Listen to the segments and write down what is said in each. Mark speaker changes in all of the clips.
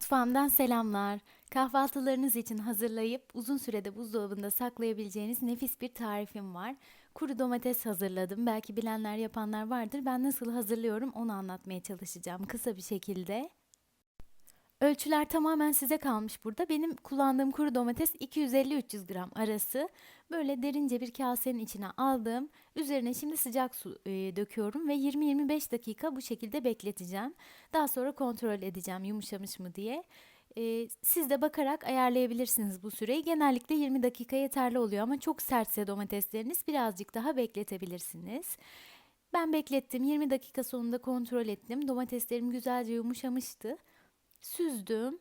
Speaker 1: Mutfağımdan selamlar. Kahvaltılarınız için hazırlayıp uzun sürede buzdolabında saklayabileceğiniz nefis bir tarifim var. Kuru domates hazırladım. Belki bilenler yapanlar vardır. Ben nasıl hazırlıyorum onu anlatmaya çalışacağım kısa bir şekilde. Ölçüler tamamen size kalmış burada. Benim kullandığım kuru domates 250-300 gram arası. Böyle derince bir kasenin içine aldım. Üzerine şimdi sıcak su e, döküyorum ve 20-25 dakika bu şekilde bekleteceğim. Daha sonra kontrol edeceğim yumuşamış mı diye. E, siz de bakarak ayarlayabilirsiniz bu süreyi. Genellikle 20 dakika yeterli oluyor ama çok sertse domatesleriniz birazcık daha bekletebilirsiniz. Ben beklettim. 20 dakika sonunda kontrol ettim. Domateslerim güzelce yumuşamıştı. Süzdüm.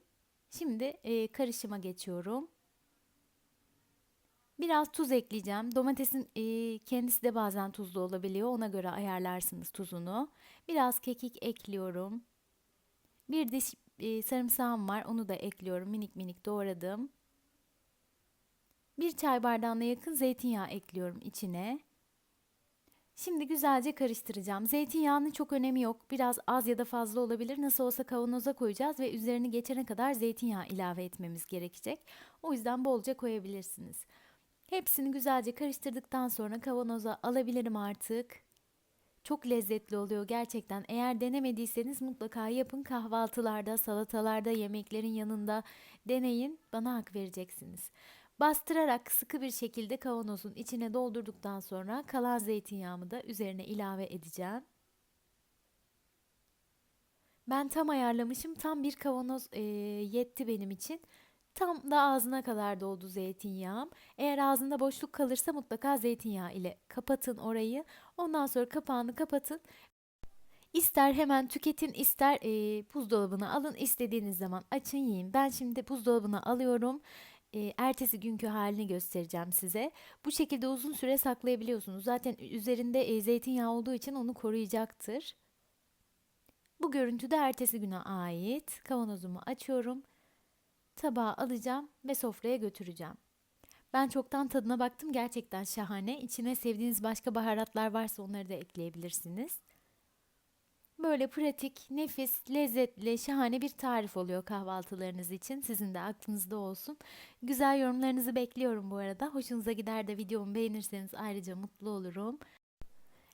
Speaker 1: Şimdi e, karışıma geçiyorum. Biraz tuz ekleyeceğim. Domatesin e, kendisi de bazen tuzlu olabiliyor. Ona göre ayarlarsınız tuzunu. Biraz kekik ekliyorum. Bir diş e, sarımsağım var. Onu da ekliyorum. Minik minik doğradım. Bir çay bardağına yakın zeytinyağı ekliyorum içine. Şimdi güzelce karıştıracağım. Zeytinyağının çok önemi yok. Biraz az ya da fazla olabilir. Nasıl olsa kavanoza koyacağız ve üzerini geçene kadar zeytinyağı ilave etmemiz gerekecek. O yüzden bolca koyabilirsiniz. Hepsini güzelce karıştırdıktan sonra kavanoza alabilirim artık. Çok lezzetli oluyor gerçekten. Eğer denemediyseniz mutlaka yapın. Kahvaltılarda, salatalarda, yemeklerin yanında deneyin. Bana hak vereceksiniz. Bastırarak sıkı bir şekilde kavanozun içine doldurduktan sonra kalan zeytinyağımı da üzerine ilave edeceğim. Ben tam ayarlamışım. Tam bir kavanoz e, yetti benim için. Tam da ağzına kadar doldu zeytinyağım. Eğer ağzında boşluk kalırsa mutlaka zeytinyağı ile kapatın orayı. Ondan sonra kapağını kapatın. İster hemen tüketin, ister e, buzdolabına alın. istediğiniz zaman açın yiyin. Ben şimdi buzdolabına alıyorum. E, ertesi günkü halini göstereceğim size. Bu şekilde uzun süre saklayabiliyorsunuz. Zaten üzerinde e, zeytinyağı olduğu için onu koruyacaktır. Bu görüntü de ertesi güne ait. Kavanozumu açıyorum. Tabağa alacağım ve sofraya götüreceğim. Ben çoktan tadına baktım. Gerçekten şahane. İçine sevdiğiniz başka baharatlar varsa onları da ekleyebilirsiniz. Böyle pratik, nefis, lezzetli, şahane bir tarif oluyor kahvaltılarınız için. Sizin de aklınızda olsun. Güzel yorumlarınızı bekliyorum bu arada. Hoşunuza gider de videomu beğenirseniz ayrıca mutlu olurum.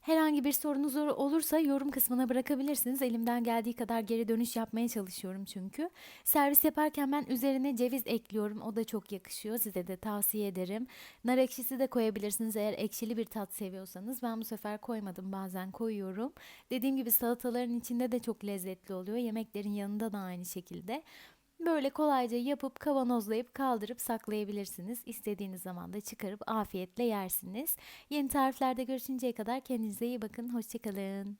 Speaker 1: Herhangi bir sorunuz olursa yorum kısmına bırakabilirsiniz. Elimden geldiği kadar geri dönüş yapmaya çalışıyorum çünkü. Servis yaparken ben üzerine ceviz ekliyorum. O da çok yakışıyor. Size de tavsiye ederim. Nar ekşisi de koyabilirsiniz eğer ekşili bir tat seviyorsanız. Ben bu sefer koymadım. Bazen koyuyorum. Dediğim gibi salataların içinde de çok lezzetli oluyor. Yemeklerin yanında da aynı şekilde. Böyle kolayca yapıp kavanozlayıp kaldırıp saklayabilirsiniz. İstediğiniz zaman da çıkarıp afiyetle yersiniz. Yeni tariflerde görüşünceye kadar kendinize iyi bakın. Hoşçakalın.